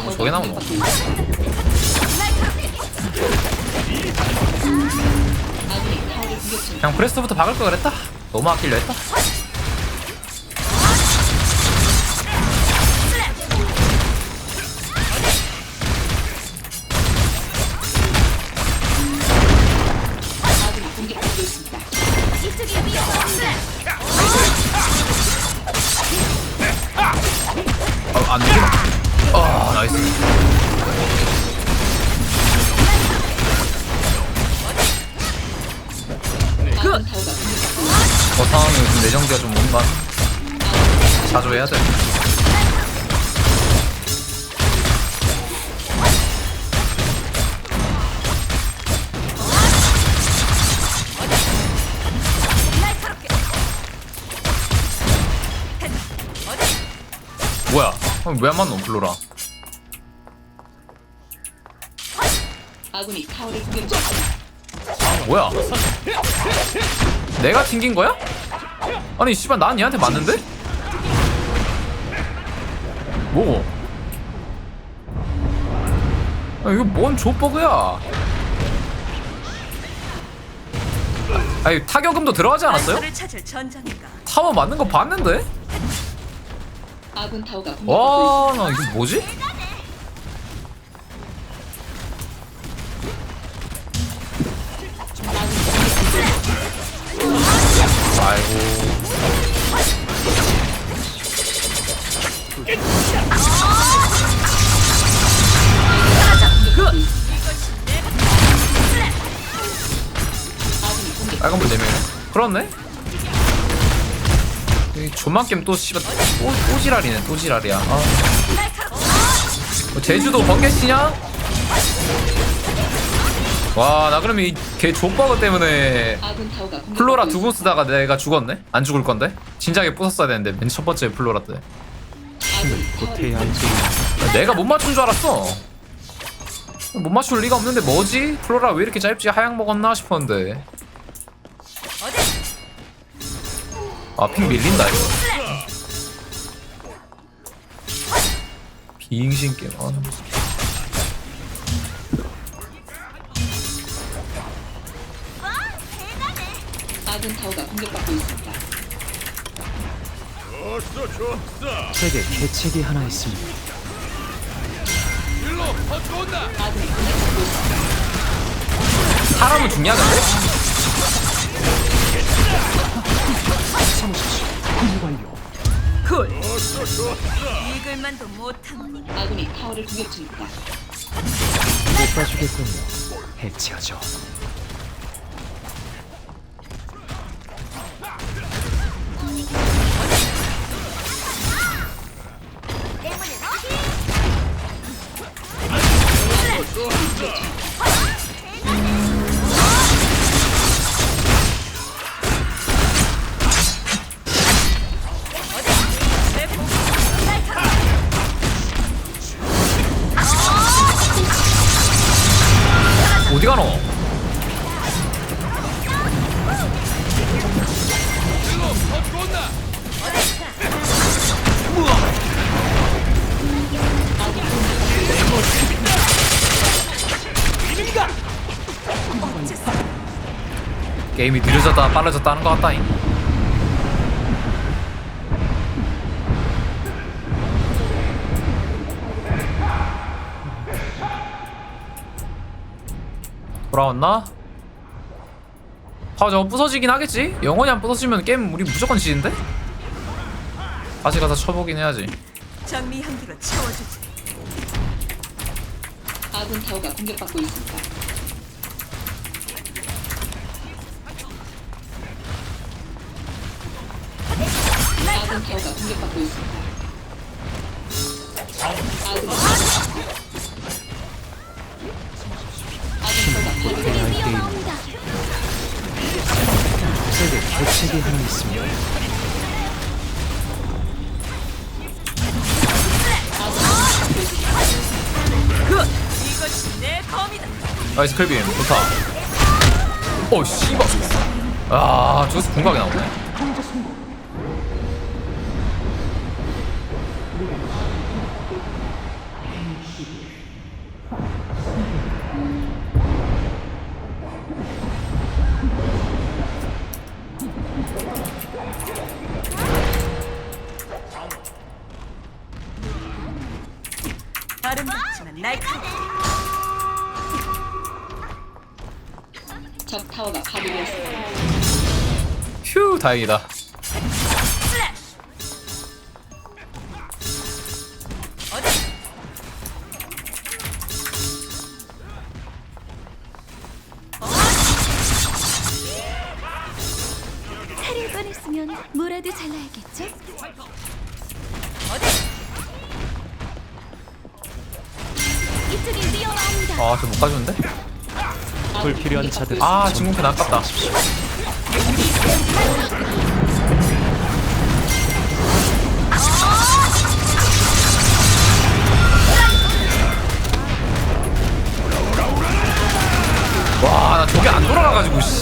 뭐 저게 나오노? 그냥 프레스부터 박을 걸 그랬다. 너무 아끼려 했다. 내정기가 좀 뭔가 자주 해야 돼. 뭐야? 왜안 맞노 플로라? 아군이 타워를 공격 중입니다. 뭐야? 내가 튕긴 거야? 아니 씨발 난 얘한테 맞는데? 뭐고? 아 이거 뭔 족버그야? 아니 타격음도 들어가지 않았어요? 타워 맞는 거 봤는데? 와 나 이거 뭐지? 빨간 불 내면 그렇네? 이 존만 게임 또 씨발 또, 또 지랄이네 또 지랄이야 아. 뭐 제주도 번개치냐? 와 나 그러면 이개 족버그 때문에. 플로라 두 번 쓰다가 내가 죽었네? 안 죽을 건데? 진작에 부쉈어야 되는데 맨 첫 번째 플로라 때 타워를 내가 못 맞춘 줄 알았어 못 맞출 리가 없는데 뭐지? 플로라 왜 이렇게 짧지? 하향 먹었나 싶었는데 아핑 밀린다 이거 비잉신 게임 아, 나 무슨- 아군 타워가 공격받고 있습니다. 제게 계책이 하나 있습니다. 아군이 공격받고 있습니다. 사람은 중요하 근데? 굿. 이글만도 못하는 아군이 타워를 공격 중입니다. 못 봐주겠군요. 해치하죠. 게임이 느려졌다 빨라졌다 하는 것 같다잉 돌아왔나? 아 저거 부서지긴 하겠지? 영원히 안 부서지면 게임 우리 무조건 지는데? 다시 가서 쳐보긴 해야지 장미 향기로 채워주지. 아군 타워가 공격받고 있습니다. 센터가 공격받고 있습니다. 아군 아군 터가 하나 있습니다. 나이스 클빔 좋다 오 씨발 아 저기서 궁각이 나오네 휴 다행이다? 살을 꺼냈으면 뭐라도 잘라야겠죠? 아저 못 가졌는데? 불필요한 자들 아 진공캔 아깝다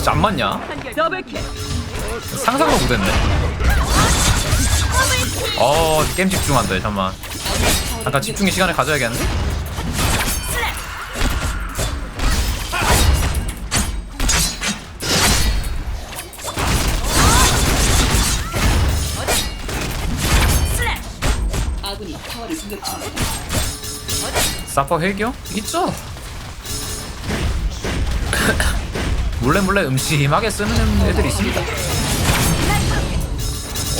진짜 안 맞냐? 상상도 못했네 어 게임 집중한다 잠만 잠깐 집중의 시간을 가져야겠는데? 사퍼 해교? 있죠 몰래 몰래 음침하게 쓰는 애들이 있습니다.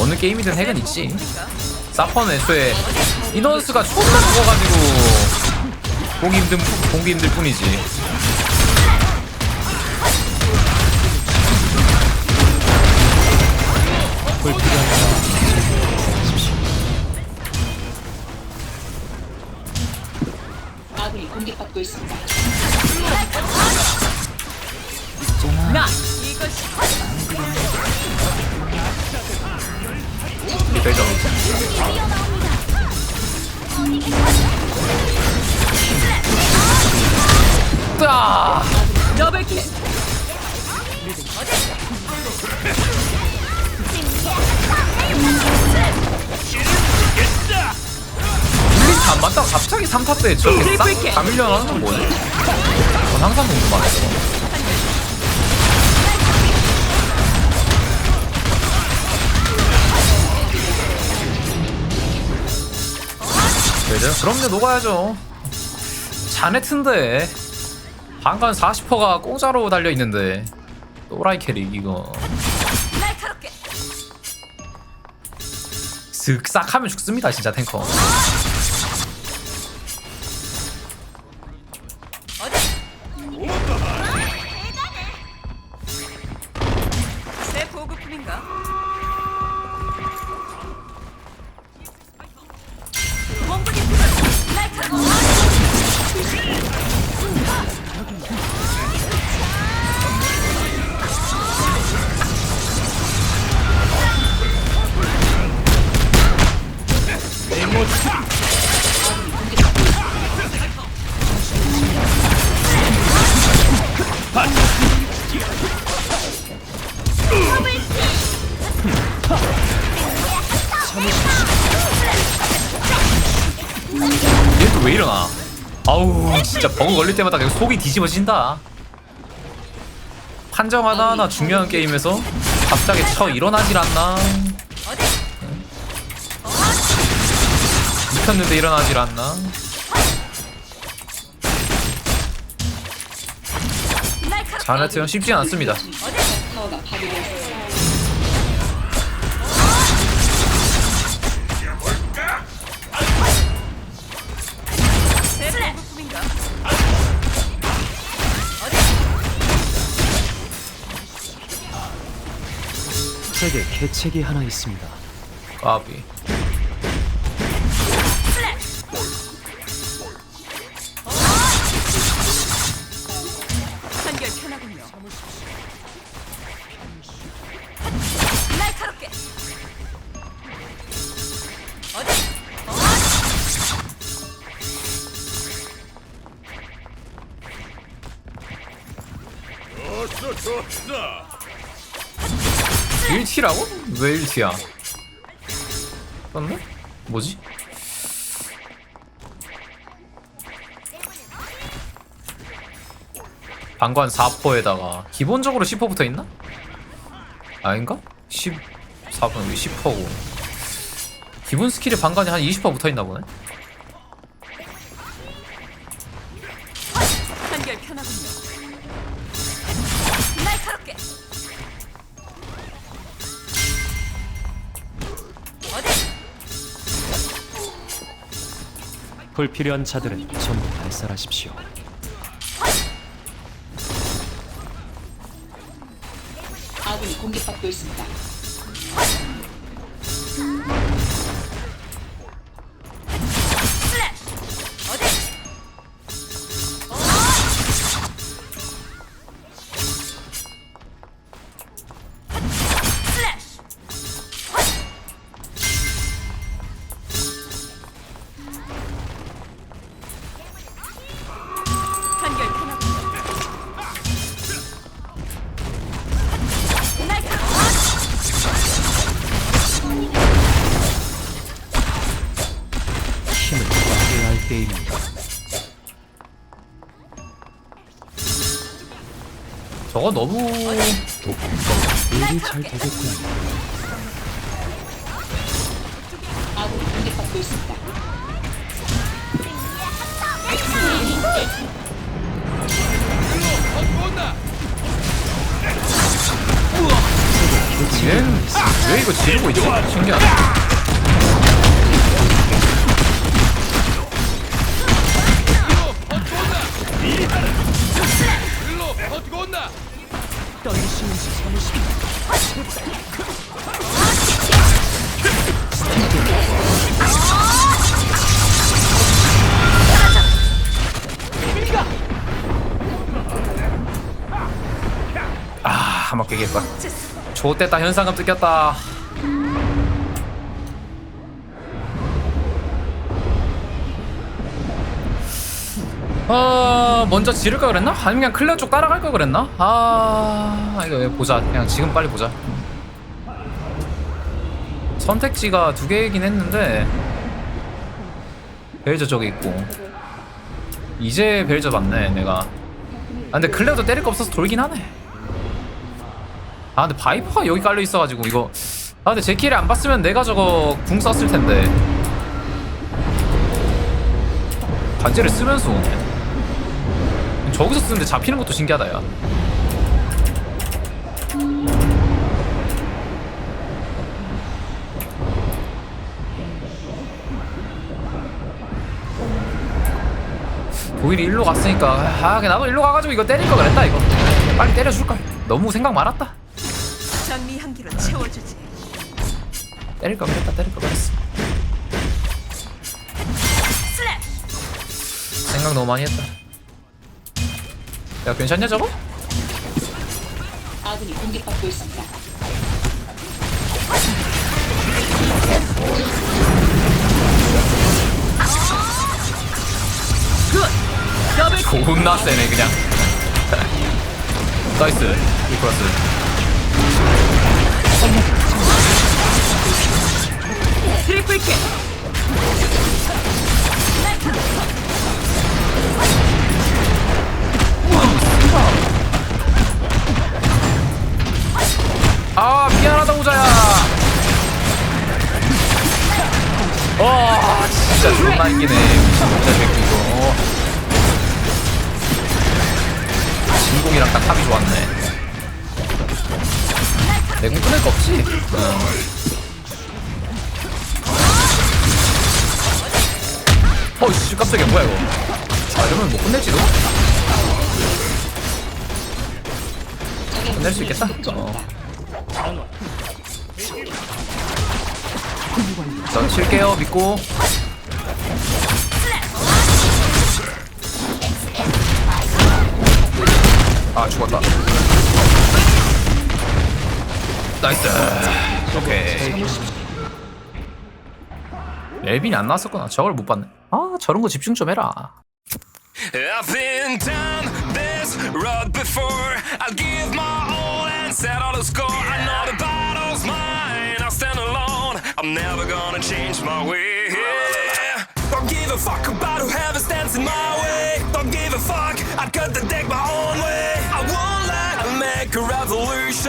어느 게임이든 핵은 있지. 사퍼는 애초에 인원수가 존나 적어가지고 보기 힘든 보기 힘들 뿐이지. 아군이 공격받고 있습니다. 대정 따 더블킬. 블리츠 안 맞다가 갑자기 3타 때 저렇게 싹다 밀려나는 건 뭐지? 전 항상 궁금하네요 그죠? 그럼 이제 녹아야죠. 자네 튼데. 한간 40%가 공짜로 달려있는데. 또라이 캐릭 이거. 슥싹 하면 죽습니다 진짜 탱커 얘또왜 일어나? 아우 진짜 버그 걸릴 때마다 계속 속이 뒤집어진다. 판정 하나하나 중요한 게임에서 갑자기 쳐 일어나질 않나? 눕혔는데 일어나질 않나? 자네트형 쉽지 않습니다. 제게 계책이 하나 있습니다. 까비. 한결 편하군요. 날카롭게. 어디? 1T라고? 왜 1T야? 떴네? 뭐지? 방관 4%에다가 기본적으로 10% 붙어 있나? 아닌가? 10 4분 왜 10%고 기본 스킬에 방관이 한 20% 붙어 있나 보네. 한결 편하군요. 날카롭게. 어디? 불필요한 자들은 전부 발살하십시오. 아군이 공격받고 있습니다. 저거 너무 일이 잘 되겠군요. 아군이 공격받고 있습니다. 얘는 왜 이거 지르고 있지? 신기하다. 아, 한번 깨겠다. 좋댔다 현상금 뜯겼다. 아 먼저 지를 걸 그랬나? 아니면 그냥 클레어 쪽 따라갈 걸 그랬나? 아 이거 왜 보자. 그냥 지금 빨리 보자. 선택지가 두 개이긴 했는데 벨저 저기 있고. 이제 벨저 맞네 내가. 아 근데 클레어도 때릴 거 없어서 돌긴 하네. 아 근데 바이퍼가 여기 깔려 있어가지고 이거. 아 근데 제 키를 안 봤으면 내가 저거 궁 썼을 텐데. 반지를 쓰면서 오네 저기서 쓰는데 잡히는 것도 신기하다 야. 도일이 일로 갔으니까 아 나도 일로 가가지고 이거 때릴 거 그랬다 이거. 빨리 때려줄걸. 너무 생각 많았다. 장미 향기로 채워주지. 때릴 거 그랬다 때릴 거 그랬어. 생각 너무 많이 했다 야 괜찮냐 저거? 아군이 공격받고 있습니다. 존나 세네 그냥 나이스 리플러스 어. 어이씨 깜짝이야 뭐야 이거 아 이러면 못 끝낼지도? 끝낼 수 있겠다? 중입니다. 전 칠게요 믿고 아 죽었다 나이스 오케이 멜빈이 안 나왔었구나 저걸 못 봤네 아 저런 거 집중 좀 해라 Up and down, this road before. I'll give my all and settle the score. I know the battle's mine. I'll stand alone. I'm never gonna change my way. Don't give a fuck about whoever stands in my way. Don't give a fuck. I cut the deck my own way. I won't let I make a revolution.